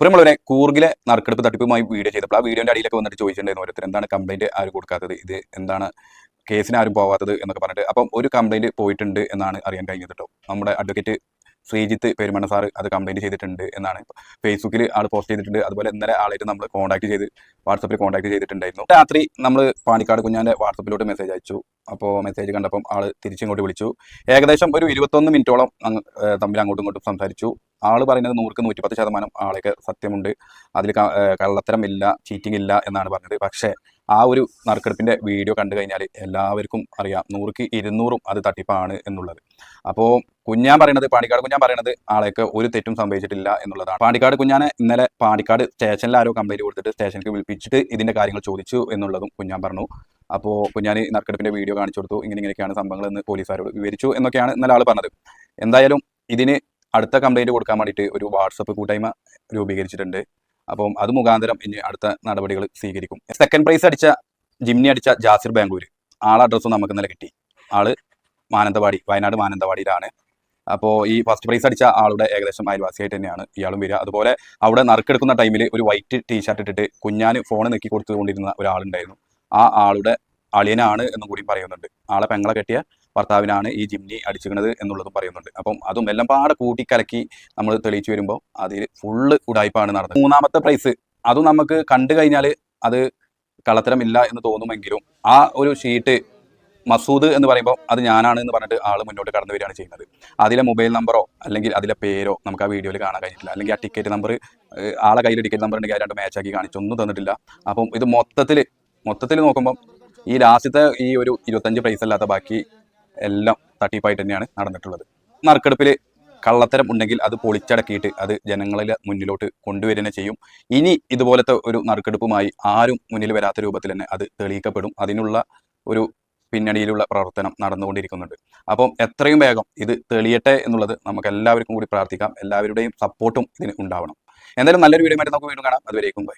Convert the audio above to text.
പ്രിയമുള്ളവരെ കൂർഗിലെ നറുക്കെടുപ്പ് തട്ടിപ്പുമായി വീഡിയോ ചെയ്തപ്പോൾ ആ വീഡിയോന്റെ അടിയിലൊക്കെ വന്നിട്ട് ചോദിച്ചിട്ടുണ്ടായിരുന്നു ഓരോരുത്തർ എന്താണ് കംപ്ലൈന്റ് ആരും കൊടുക്കാത്തത്? ഇത് എന്താണ് കേസിന് ആരും പോകാത്തത് എന്നൊക്കെ പറഞ്ഞിട്ട്. അപ്പം ഒരു കംപ്ലൈന്റ് പോയിട്ടുണ്ട് എന്നാണ് അറിയാൻ കഴിഞ്ഞത് കേട്ടോ. നമ്മുടെ അഡ്വക്കേറ്റ് ശ്രീജിത്ത് പെരുമണ്ണ സാർ അത് കംപ്ലൈന്റ് ചെയ്തിട്ടുണ്ട് എന്നാണ്. ഫേസ്ബുക്കിൽ ആൾ പോസ്റ്റ് ചെയ്തിട്ടുണ്ട്. അതുപോലെ ഇന്നലെ ആളായിട്ട് നമ്മൾ കോൺടാക്ട് ചെയ്ത് വാട്സപ്പിൽ കോൺടാക്ട് ചെയ്തിട്ടുണ്ടായിരുന്നു. രാത്രി നമ്മൾ പാണിക്കാട് കുഞ്ഞാന്റെ വാട്സപ്പിലോട്ട് മെസ്സേജ് അയച്ചു. അപ്പോൾ മെസ്സേജ് കണ്ടപ്പം ആൾ തിരിച്ചിങ്ങോട്ട് വിളിച്ചു. ഏകദേശം ഒരു ഇരുപത്തൊന്ന് മിനിറ്റോളം തമ്മിൽ അങ്ങോട്ടും ഇങ്ങോട്ടും സംസാരിച്ചു. ആൾ പറയുന്നത് നൂറുക്ക് നൂറ്റിപ്പത്ത് ശതമാനം ആളൊക്കെ സത്യമുണ്ട്. അതിൽ കള്ളത്തരമില്ല ചീറ്റിംഗ് ഇല്ല എന്നാണ് പറഞ്ഞത്. പക്ഷേ ആ ഒരു നറുക്കെടുപ്പിന്റെ വീഡിയോ കണ്ടു കഴിഞ്ഞാൽ എല്ലാവർക്കും അറിയാം. നൂറുക്ക് ഇരുന്നൂറും അത് തട്ടിപ്പാണ് എന്നുള്ളത്. അപ്പോൾ കുഞ്ഞാൻ പറയണത് പാണ്ടിക്കാട് കുഞ്ഞാൻ പറയണത് ആളെയൊക്കെ ഒരു തെറ്റും സംഭവിച്ചിട്ടില്ല എന്നുള്ളതാണ്. പാണ്ടിക്കാട് കുഞ്ഞാനെ ഇന്നലെ പാണ്ടിക്കാട് സ്റ്റേഷനിൽ ആരോ കംപ്ലൈന്റ് കൊടുത്തിട്ട് സ്റ്റേഷനിലേക്ക് വിളിപ്പിച്ചിട്ട് ഇതിന്റെ കാര്യങ്ങൾ ചോദിച്ചു എന്നുള്ളതും കുഞ്ഞാൻ പറഞ്ഞു. അപ്പോൾ ഞാൻ നറുക്കെടുപ്പിന്റെ വീഡിയോ കാണിച്ചു കൊടുത്തു. ഇങ്ങനെ ഇങ്ങനെയൊക്കെയാണ് സംഭവങ്ങൾ എന്ന് പോലീസുകാരോട് വിവരിച്ചു എന്നൊക്കെയാണ് ഇന്നലെ ആൾ പറഞ്ഞത്. എന്തായാലും ഇതിന് അടുത്ത കംപ്ലൈന്റ് കൊടുക്കാൻ വേണ്ടിയിട്ട് ഒരു വാട്സപ്പ് കൂട്ടായ്മ രൂപീകരിച്ചിട്ടുണ്ട്. അപ്പം അത് മുഖാന്തരം ഇനി അടുത്ത നടപടികൾ സ്വീകരിക്കും. സെക്കൻഡ് പ്രൈസ് അടിച്ച ജിംനി അടിച്ച ജാസിർ ബാംഗ്ലൂർ ആളെ അഡ്രസ്സും നമുക്ക് ഇന്നലെ കിട്ടി. ആൾ മാനന്തവാടി വയനാട് മാനന്തവാടിയിലാണ്. അപ്പോൾ ഈ ഫസ്റ്റ് പ്രൈസ് അടിച്ച ആളുടെ ഏകദേശം അയൽവാസിയായിട്ട് തന്നെയാണ് ഇയാളും വരിക. അതുപോലെ അവിടെ നറുക്കെടുക്കുന്ന ടൈമിൽ ഒരു വൈറ്റ് ടീഷർട്ട് ഇട്ടിട്ട് കുഞ്ഞാന് ഫോൺ നെക്കി കൊടുത്തുകൊണ്ടിരുന്ന ഒരാളുണ്ടായിരുന്നു. ആ ആളുടെ അളിയനാണ് എന്നും കൂടി പറയുന്നുണ്ട്. ആളെ പെങ്ങളെ കെട്ടിയ ഭർത്താവിനാണ് ഈ ജിംനി അടിച്ചിരിക്കുന്നത് എന്നുള്ളതും പറയുന്നുണ്ട്. അപ്പം അതും എല്ലാം പാടെ കൂട്ടിക്കലക്കി നമ്മൾ തെളിയിച്ചു വരുമ്പോൾ അതിൽ ഫുള്ള് ഉടായ്പാണ് നടന്നത്. മൂന്നാമത്തെ പ്രൈസ് അതും നമുക്ക് കണ്ടു കഴിഞ്ഞാൽ അത് കള്ളത്തരമില്ല എന്ന് തോന്നുമെങ്കിലും ആ ഒരു ഷീറ്റ് മസൂദ് എന്ന് പറയുമ്പോൾ അത് ഞാനാണ് എന്ന് പറഞ്ഞിട്ട് ആൾ മുന്നോട്ട് കടന്നു വരികയാണ് ചെയ്യുന്നത്. അതിലെ മൊബൈൽ നമ്പറോ അല്ലെങ്കിൽ അതിലെ പേരോ നമുക്ക് ആ വീഡിയോയിൽ കാണാൻ കഴിഞ്ഞിട്ടില്ല. അല്ലെങ്കിൽ ആ ടിക്കറ്റ് നമ്പർ ആളെ കയ്യിൽ ടിക്കറ്റ് നമ്പർ ഉണ്ടെങ്കിൽ രണ്ട് മാച്ചാക്കി ആക്കി കാണിച്ചു. തന്നിട്ടില്ല. അപ്പം ഇത് മൊത്തത്തിൽ മൊത്തത്തിൽ നോക്കുമ്പം ഈ ലാസ്റ്റത്തെ ഈ ഒരു ഇരുപത്തഞ്ച് പ്രൈസ് അല്ലാത്ത ബാക്കി എല്ലാം തട്ടിപ്പായിട്ട് തന്നെയാണ് നടന്നിട്ടുള്ളത്. നറുക്കെടുപ്പിൽ കള്ളത്തരം ഉണ്ടെങ്കിൽ അത് പൊളിച്ചടക്കിയിട്ട് അത് ജനങ്ങളിൽ മുന്നിലോട്ട് കൊണ്ടുവരുന്ന ചെയ്യും. ഇനി ഇതുപോലത്തെ ഒരു നറുക്കെടുപ്പുമായി ആരും മുന്നിൽ വരാത്ത രൂപത്തിൽ തന്നെ അത് തെളിയിക്കപ്പെടും. അതിനുള്ള ഒരു പിന്നണിയിലുള്ള പ്രവർത്തനം നടന്നുകൊണ്ടിരിക്കുന്നുണ്ട്. അപ്പം എത്രയും വേഗം ഇത് തെളിയട്ടെ എന്നുള്ളത് നമുക്ക് എല്ലാവർക്കും കൂടി പ്രാർത്ഥിക്കാം. എല്ലാവരുടെയും സപ്പോർട്ടും ഇതിന് ഉണ്ടാവണം. എന്തായാലും നല്ലൊരു വീഡിയോ ആയിട്ട് നമുക്ക് വീണ്ടും കാണാം. അതുവരേക്കും ബൈ.